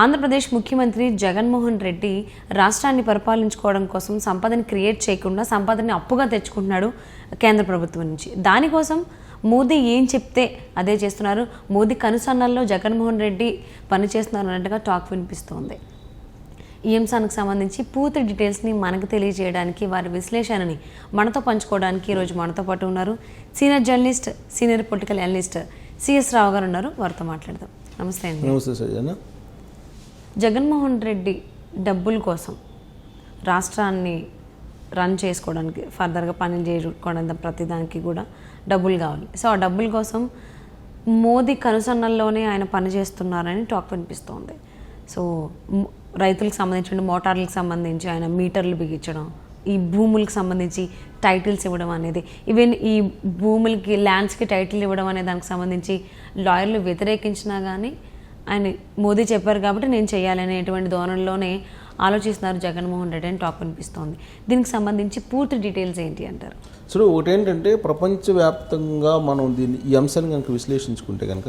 ఆంధ్రప్రదేశ్ ముఖ్యమంత్రి జగన్మోహన్ రెడ్డి రాష్ట్రాన్ని పరిపాలించుకోవడం కోసం సంపదని క్రియేట్ చేయకుండా సంపదని అప్పుగా తెచ్చుకుంటున్నాడు కేంద్ర ప్రభుత్వం నుంచి. దానికోసం మోదీ ఏం చెప్తే అదే చేస్తున్నారు. మోదీ కనుసన్నల్లో జగన్మోహన్ రెడ్డి పనిచేస్తున్నారు అన్నట్టుగా టాక్ వినిపిస్తోంది. ఈ అంశానికి సంబంధించి పూర్తి డీటెయిల్స్ని మనకు తెలియజేయడానికి వారి విశ్లేషణని మనతో పంచుకోవడానికి ఈరోజు మనతో పాటు ఉన్నారు. Senior journalist senior political analyst CS Rao గారు ఉన్నారు. వారితో మాట్లాడదాం. నమస్తే అండి. నమస్తే సజ్జన. జగన్మోహన్ రెడ్డి డబ్బుల కోసం రాష్ట్రాన్ని రన్ చేసుకోవడానికి ఫర్దర్గా పని చేసుకోవడం ప్రతిదానికి కూడా డబ్బులు కావాలి. సో ఆ డబ్బుల కోసం మోదీ కనుసన్నల్లోనే ఆయన పని చేస్తున్నారని టాక్ వినిపిస్తోంది. సో రైతులకు సంబంధించిన మోటార్లకు సంబంధించి ఆయన మీటర్లు బిగించడం ఈ భూములకు సంబంధించి టైటిల్స్ ఇవ్వడం అనేది ఈవెన్ ఈ భూములకి ల్యాండ్స్కి టైటిల్ ఇవ్వడం అనే దానికి సంబంధించి లాయర్లు వ్యతిరేకించినా కానీ ఆయన మోదీ చెప్పారు కాబట్టి నేను చేయాలనేటువంటి ధోరణిలోనే ఆలోచిస్తున్నారు జగన్మోహన్ రెడ్డి అని టాక్ అనిపిస్తోంది దీనికి సంబంధించి పూర్తి డీటెయిల్స్ ఏంటి అంటారు? సో ఒకటేంటంటే ప్రపంచవ్యాప్తంగా మనం దీన్ని ఈ అంశాన్ని కనుక విశ్లేషించుకుంటే కనుక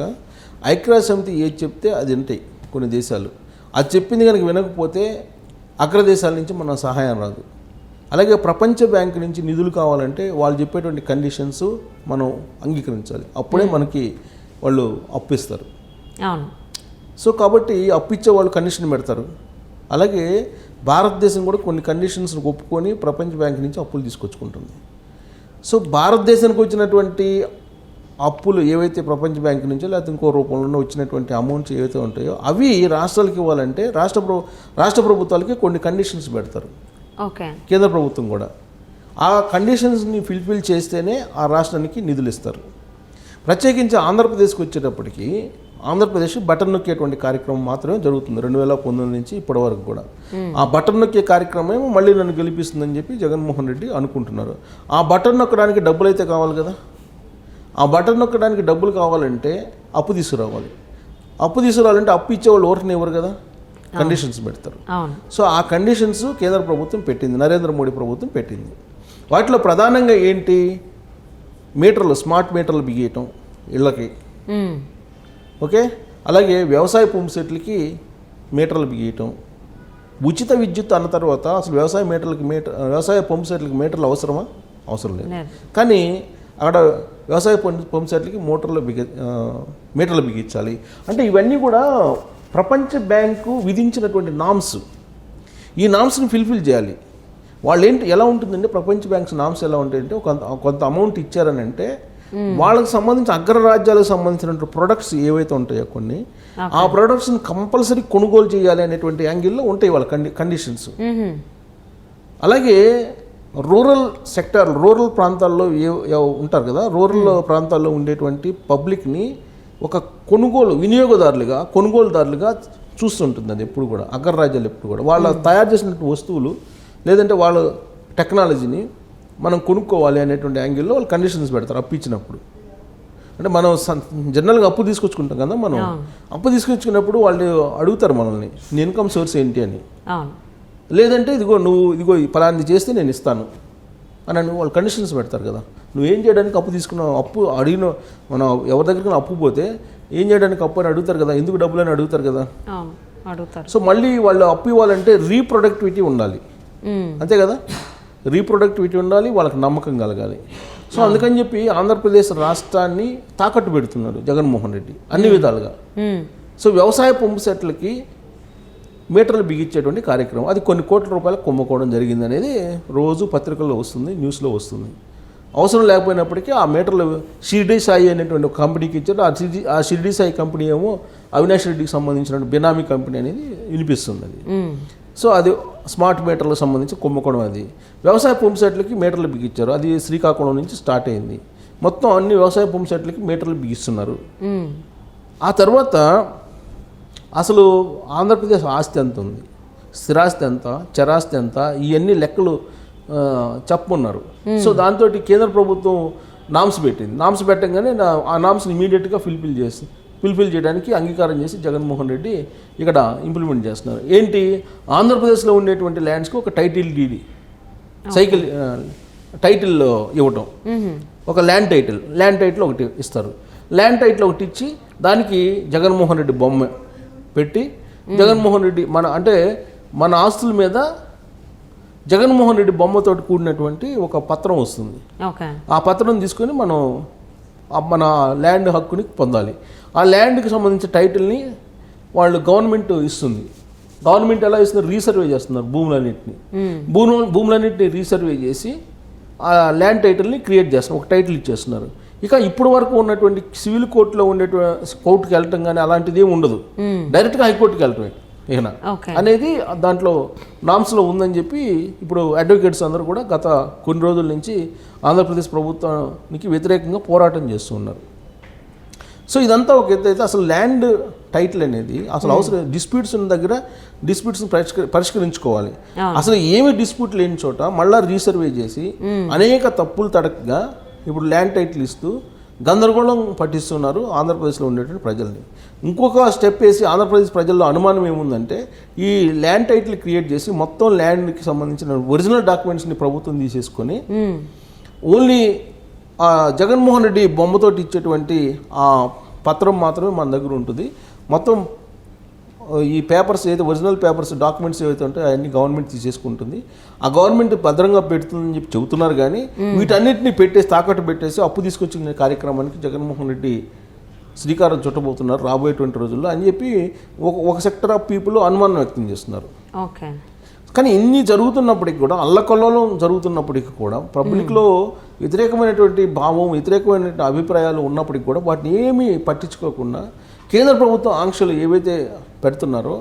ఐక్యరాజ్య సమితి ఏది చెప్తే అది వింటాయి కొన్ని దేశాలు. అది చెప్పింది కనుక వినకపోతే అగ్ర దేశాల నుంచి మన సహాయం రాదు. అలాగే ప్రపంచ బ్యాంక్ నుంచి నిధులు కావాలంటే వాళ్ళు చెప్పేటువంటి కండిషన్స్ మనం అంగీకరించాలి. అప్పుడే మనకి వాళ్ళు అప్పిస్తారు. అవును. సో కాబట్టి అప్పు ఇచ్చే వాళ్ళు కండిషన్ పెడతారు. అలాగే భారతదేశం కూడా కొన్ని కండిషన్స్ ఒప్పుకొని ప్రపంచ బ్యాంక్ నుంచి అప్పులు తీసుకొచ్చుకుంటుంది. సో భారతదేశానికి వచ్చినటువంటి అప్పులు ఏవైతే ప్రపంచ బ్యాంక్ నుంచో లేకపోతే ఇంకో రూపంలో వచ్చినటువంటి అమౌంట్స్ ఏవైతే ఉంటాయో అవి రాష్ట్రాలకు ఇవ్వాలంటే రాష్ట్ర ప్రభు రాష్ట్ర ప్రభుత్వాలకి కొన్ని కండిషన్స్ పెడతారు. ఓకే. కేంద్ర ప్రభుత్వం కూడా. ఆ కండిషన్స్ని ఫిల్ఫిల్ చేస్తేనే ఆ రాష్ట్రానికి నిధులు ఇస్తారు. ప్రత్యేకించి ఆంధ్రప్రదేశ్కి వచ్చేటప్పటికి ఆంధ్రప్రదేశ్ బటన్ నొక్కేటువంటి కార్యక్రమం మాత్రమే జరుగుతుంది. రెండు వేల పంతొమ్మిది నుంచి ఇప్పటి వరకు కూడా. ఆ బటన్ నొక్కే కార్యక్రమం మళ్ళీ నన్ను గెలిపిస్తుందని చెప్పి జగన్మోహన్ రెడ్డి అనుకుంటున్నారు. ఆ బటన్ నొక్కడానికి డబ్బులు అయితే కావాలి కదా? ఆ బటన్ నొక్కడానికి డబ్బులు కావాలంటే అప్పు తీసుకురావాలి. అప్పు తీసుకురావాలంటే అప్పు ఇచ్చేవాళ్ళు ఓటర్ని ఇవ్వరు కదా? కండిషన్స్ పెడతారు. సో ఆ కండిషన్స్ కేంద్ర ప్రభుత్వం పెట్టింది. నరేంద్ర మోడీ ప్రభుత్వం పెట్టింది. వాటిలో ప్రధానంగా ఏంటి? మీటర్లు స్మార్ట్ మీటర్లు బిగియటం ఇళ్ళకి. ఓకే? అలాగే వ్యవసాయ పంపు సెట్లకి మీటర్లు బిగియటం. ఉచిత విద్యుత్ అన్న తర్వాత అసలు వ్యవసాయ మీటర్లకి మీటర్ వ్యవసాయ పంపు సెట్లకి మీటర్లు అవసరమా? అవసరం లేదు. కానీ అక్కడ వ్యవసాయ పంప్ పంప్ సెట్లకి మోటార్లు బిగి మీటర్లు బిగించాలి. అంటే ఇవన్నీ కూడా ప్రపంచ బ్యాంకు విధించినటువంటి నామ్స్. ఈ నామ్స్ని ఫిల్ఫిల్ చేయాలి. వాళ్ళు ఏంటి ఎలా ఉంటుందంటే ప్రపంచ బ్యాంక్స్ నామ్స్ ఎలా ఉంటాయంటే కొంత కొంత అమౌంట్ ఇచ్చారని అంటే వాళ్ళకి సంబంధించి అగ్రరాజ్యాలకు సంబంధించిన ప్రొడక్ట్స్ ఏవైతే ఉంటాయో కొన్ని ఆ ప్రొడక్ట్స్ని కంపల్సరీ కొనుగోలు చేయాలి అనేటువంటి యాంగిల్లో ఉంటాయి వాళ్ళ కండి కండిషన్స్ మ్మ్. అలాగే రూరల్ సెక్టర్ రూరల్ ప్రాంతాల్లో ఏ ఏ- ఉంటారు కదా రూరల్ ప్రాంతాల్లో ఉండేటువంటి పబ్లిక్ని ఒక కొనుగోలు వినియోగదారులుగా కొనుగోలుదారులుగా చూస్తుంటుంది అది ఎప్పుడు కూడా అగ్రరాజ్యాలు ఎప్పుడు కూడా. వాళ్ళ తయారు చేసినటువంటి వస్తువులు లేదంటే వాళ్ళ టెక్నాలజీని మనం కొనుక్కోవాలి అనేటువంటి యాంగిల్లో వాళ్ళు కండిషన్స్ పెడతారు అప్పు ఇచ్చినప్పుడు. అంటే మనం జనరల్గా అప్పు తీసుకొచ్చుకుంటాం కదా మనం. అప్పు తీసుకొచ్చుకున్నప్పుడు వాళ్ళు అడుగుతారు మనల్ని నీ ఇన్కమ్ సోర్స్ ఏంటి అని. లేదంటే ఇదిగో నువ్వు ఇదిగో ఫలాన్ని చేస్తే నేను ఇస్తాను అని అని వాళ్ళు కండిషన్స్ పెడతారు కదా. నువ్వు ఏం చేయడానికి అప్పు తీసుకున్నావు? అప్పు అడిగిన మనం ఎవరి దగ్గరికి అప్పు పోతే ఏం చేయడానికి అప్పు అని అడుగుతారు కదా. ఎందుకు డబ్బులు అని అడుగుతారు కదా. అడుగుతారు. సో మళ్ళీ వాళ్ళు అప్పు ఇవ్వాలంటే రీప్రొడక్టివిటీ ఉండాలి. అంతే కదా? రీప్రొడక్టివిటీ ఉండాలి వాళ్ళకి నమ్మకం కలగాలి. సో అందుకని చెప్పి ఆంధ్రప్రదేశ్ రాష్ట్రాన్ని తాకట్టు పెడుతున్నాడు జగన్మోహన్ రెడ్డి అన్ని విధాలుగా. సో వ్యవసాయ పంపు సెట్లకి మీటర్లు బిగించేటువంటి కార్యక్రమం. అది కొన్ని కోట్ల రూపాయలకు కొమ్ముకోవడం జరిగింది అనేది రోజు పత్రికల్లో వస్తుంది న్యూస్లో వస్తుంది. అవసరం లేకపోయినప్పటికీ ఆ మీటర్లు షిర్డీ సాయి అనేటువంటి ఒక కంపెనీకి ఇచ్చారు. ఆ షిర్డీ ఆ షిర్డీ సాయి కంపెనీ ఏమో అవినాష్ రెడ్డికి సంబంధించిన బినామీ కంపెనీ అనేది వినిపిస్తుంది అది. సో అది స్మార్ట్ మీటర్లకు సంబంధించి కుంభకోణం అది. వ్యవసాయ పంపు సెట్లకి మీటర్లు బిగించారు. అది శ్రీకాకుళం నుంచి స్టార్ట్ అయింది. మొత్తం అన్ని వ్యవసాయ పంపు సెట్లకి మీటర్లు బిగిస్తున్నారు. ఆ తర్వాత అసలు ఆంధ్రప్రదేశ్ ఆస్తి ఎంత ఉంది? స్థిరాస్తి ఎంత? చరాస్తి ఎంత? ఇవన్నీ లెక్కలు ఆ, చెప్పమన్నారు సో దాంతో కేంద్ర ప్రభుత్వం నామ్స్ పెట్టింది. నామ్స్ పెట్టగానే నా- ఆ నామ్స్ని ఇమీడియట్గా ఫిల్ఫిల్ చేసి ఫిల్ఫిల్ చేయడానికి అంగీకారం చేసి జగన్మోహన్ రెడ్డి ఇక్కడ ఇంప్లిమెంట్ చేస్తున్నారు. ఏంటి? ఆంధ్రప్రదేశ్లో ఉండేటువంటి ల్యాండ్స్కి ఒక టైటిల్ డీడీ సైకిల్ టైటిల్ ఇవ్వటం. ఒక ల్యాండ్ టైటిల్ ల్యాండ్ టైటిల్ ఒకటి ఇస్తారు. ల్యాండ్ టైటిల్ ఒకటి ఇచ్చి దానికి జగన్మోహన్ రెడ్డి బొమ్మ పెట్టి జగన్మోహన్ రెడ్డి మన అంటే మన ఆస్తుల మీద జగన్మోహన్ రెడ్డి బొమ్మతోటి కూడినటువంటి ఒక పత్రం వస్తుంది. ఆ పత్రం తీసుకొని మనం మన ల్యాండ్ హక్కుని పొందాలి. ఆ ల్యాండ్కి సంబంధించిన టైటిల్ని వాళ్ళు గవర్నమెంట్ ఇస్తుంది. గవర్నమెంట్ ఎలా ఇస్తున్నారు రీసర్వే చేస్తున్నారు భూములన్నింటినీ. భూము భూములన్నింటినీ రీసర్వే చేసి ఆ ల్యాండ్ టైటిల్ని క్రియేట్ చేస్తున్నారు. ఒక టైటిల్ ఇచ్చేస్తున్నారు. ఇక ఇప్పటి వరకు ఉన్నటువంటి సివిల్ కోర్టులో ఉండేటువంటి కోర్టుకి వెళ్ళటం కానీ అలాంటిది ఏమి ఉండదు. డైరెక్ట్గా హైకోర్టుకి వెళ్ళటమే ఓకే. అనేది దాంట్లో నామ్స్లో ఉందని చెప్పి ఇప్పుడు అడ్వకేట్స్ అందరూ కూడా గత కొన్ని రోజుల నుంచి ఆంధ్రప్రదేశ్ ప్రభుత్వానికి వ్యతిరేకంగా పోరాటం చేస్తూ ఉన్నారు. సో ఇదంతా ఒక ఎత్తు అయితే అసలు ల్యాండ్ టైటిల్ అనేది అసలు అవసరం డిస్ప్యూట్స్ ఉన్న దగ్గర డిస్ప్యూట్స్ పరిష్కరించుకోవాలి. అసలు ఏమి డిస్ప్యూట్ లేని చోట మళ్ళా రీసర్వే చేసి అనేక తప్పులు తడకగా ఇప్పుడు ల్యాండ్ టైటిల్ ఇస్తూ గందరగోళం పట్టిస్తున్నారు ఆంధ్రప్రదేశ్లో ఉండేటువంటి ప్రజల్ని. ఇంకొక స్టెప్ వేసి ఆంధ్రప్రదేశ్ ప్రజల్లో అనుమానం ఏముందంటే ఈ ల్యాండ్ టైటిల్ క్రియేట్ చేసి మొత్తం ల్యాండ్కి సంబంధించిన ఒరిజినల్ డాక్యుమెంట్స్ని ప్రభుత్వం తీసేసుకొని మ్మ్. ఓన్లీ జగన్మోహన్ రెడ్డి బొమ్మతోటి ఇచ్చేటువంటి ఆ పత్రం మాత్రమే మన దగ్గర ఉంటుంది. మొత్తం ఈ పేపర్స్ ఏదైతే ఒరిజినల్ పేపర్స్ డాక్యుమెంట్స్ ఏవైతే ఉంటాయో అవన్నీ గవర్నమెంట్ తీసేసుకుంటుంది. ఆ గవర్నమెంట్ భద్రంగా పెడుతుందని చెప్పి చెబుతున్నారు కానీ వీటన్నిటిని పెట్టేసి తాకట్టు పెట్టేసి అప్పు తీసుకొచ్చిన కార్యక్రమానికి జగన్మోహన్ రెడ్డి శ్రీకారం చుట్టబోతున్నారు రాబోయేటువంటి రోజుల్లో అని చెప్పి ఒక ఒక సెక్టర్ ఆఫ్ పీపుల్ అనుమానం వ్యక్తం చేస్తున్నారు. ఓకే. కానీ ఇన్ని జరుగుతున్నప్పటికి కూడా అల్లకల్లోలం జరుగుతున్నప్పటికీ కూడా పబ్లిక్లో వ్యతిరేకమైనటువంటి భావం వ్యతిరేకమైనటువంటి అభిప్రాయాలు ఉన్నప్పటికీ కూడా వాటిని ఏమీ పట్టించుకోకుండా కేంద్ర ప్రభుత్వం ఆంక్షలు ఏవైతే పెడుతున్నారో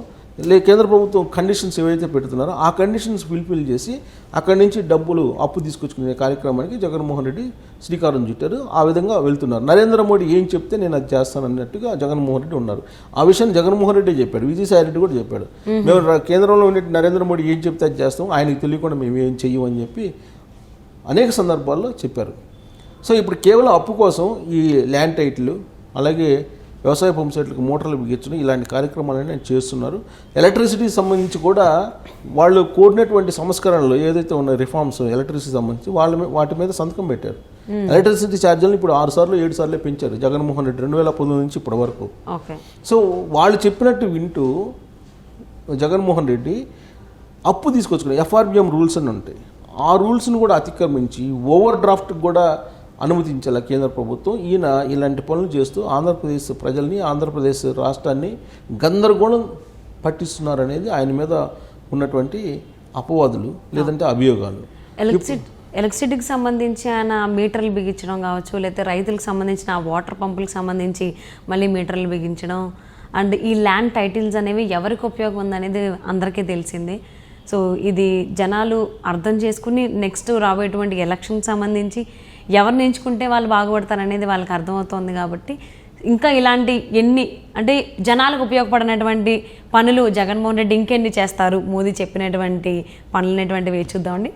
లే కేంద్ర ప్రభుత్వం కండిషన్స్ ఏవైతే పెడుతున్నారో ఆ కండిషన్స్ ఫుల్ఫిల్ చేసి అక్కడి నుంచి డబ్బులు అప్పు తీసుకొచ్చుకునే కార్యక్రమానికి జగన్మోహన్ రెడ్డి శ్రీకారం చుట్టారు. ఆ విధంగా వెళ్తున్నారు. నరేంద్ర మోడీ ఏం చెప్తే నేను అది చేస్తాను అన్నట్టుగా జగన్మోహన్ రెడ్డి ఉన్నారు. ఆ విషయాన్ని జగన్మోహన్ రెడ్డి చెప్పాడు. విజయసాయి రెడ్డి కూడా చెప్పాడు. మేము. కేంద్రంలో ఉండే నరేంద్ర మోడీ ఏం చెప్తే అది చేస్తాం ఆయనకి తెలియకుండా మేము ఏం చెయ్యమని చెప్పి అనేక సందర్భాల్లో చెప్పారు. సో ఇప్పుడు కేవలం అప్పు కోసం ఈ ల్యాండ్ టైటిల్ అలాగే వ్యవసాయ పంప్ సెట్లకు మోటార్లు బిగించడం ఇలాంటి కార్యక్రమాలన్నీ ఆయన చేస్తున్నారు. ఎలక్ట్రిసిటీకి సంబంధించి కూడా వాళ్ళు కోరినటువంటి సంస్కరణలు ఏదైతే ఉన్నాయి రిఫార్మ్స్ ఎలక్ట్రిసిటీ సంబంధించి వాళ్ళ వాటి మీద సంతకం పెట్టారు. ఎలక్ట్రిసిటీ ఛార్జీలను ఇప్పుడు ఆరు సార్లు ఏడు సార్లు పెంచారు జగన్మోహన్ రెడ్డి రెండు వేల పంతొమ్మిది నుంచి ఇప్పటి వరకు. సో వాళ్ళు చెప్పినట్టు వింటూ జగన్మోహన్ రెడ్డి అప్పు తీసుకొచ్చుకుని ఎఫ్ఆర్బిఎం రూల్స్ అని ఉంటాయి. ఆ రూల్స్ని కూడా అతిక్రమించి ఓవర్ డ్రాఫ్ట్ కూడా అనుమతించాల కేంద్ర ప్రభుత్వం ఈయన ఇలాంటి పనులు చేస్తూ ఆంధ్రప్రదేశ్ ప్రజల్ని ఆంధ్రప్రదేశ్ రాష్ట్రాన్ని గందరగోళం పట్టిస్తున్నారనేది ఆయన మీద ఉన్నటువంటి అపవాదులు లేదంటే అభియోగాలు. ఎలక్ట్రిసిటీ ఎలక్ట్రిసిటీకి సంబంధించి ఆయన మీటర్లు బిగించడం కావచ్చు లేకపోతే రైతులకు సంబంధించిన ఆ వాటర్ పంపులకు సంబంధించి మళ్ళీ మీటర్లు బిగించడం అండ్ ఈ ల్యాండ్ టైటిల్స్ అనేవి ఎవరికి ఉపయోగం ఉందనేది అందరికీ తెలిసిందే. సో ఇది జనాలు అర్థం చేసుకుని నెక్స్ట్ రాబోయేటువంటి ఎలక్షన్కి సంబంధించి ఎవరిని ఎంచుకుంటే వాళ్ళు బాగుపడతారనేది వాళ్ళకి అర్థమవుతోంది కాబట్టి ఇంకా ఇలాంటి ఎన్ని అంటే జనాలకు ఉపయోగపడినటువంటి పనులు జగన్మోహన్ రెడ్డి ఇంకెన్ని చేస్తారు? మోదీ చెప్పినటువంటి పనులనేటువంటివి చూద్దామండి.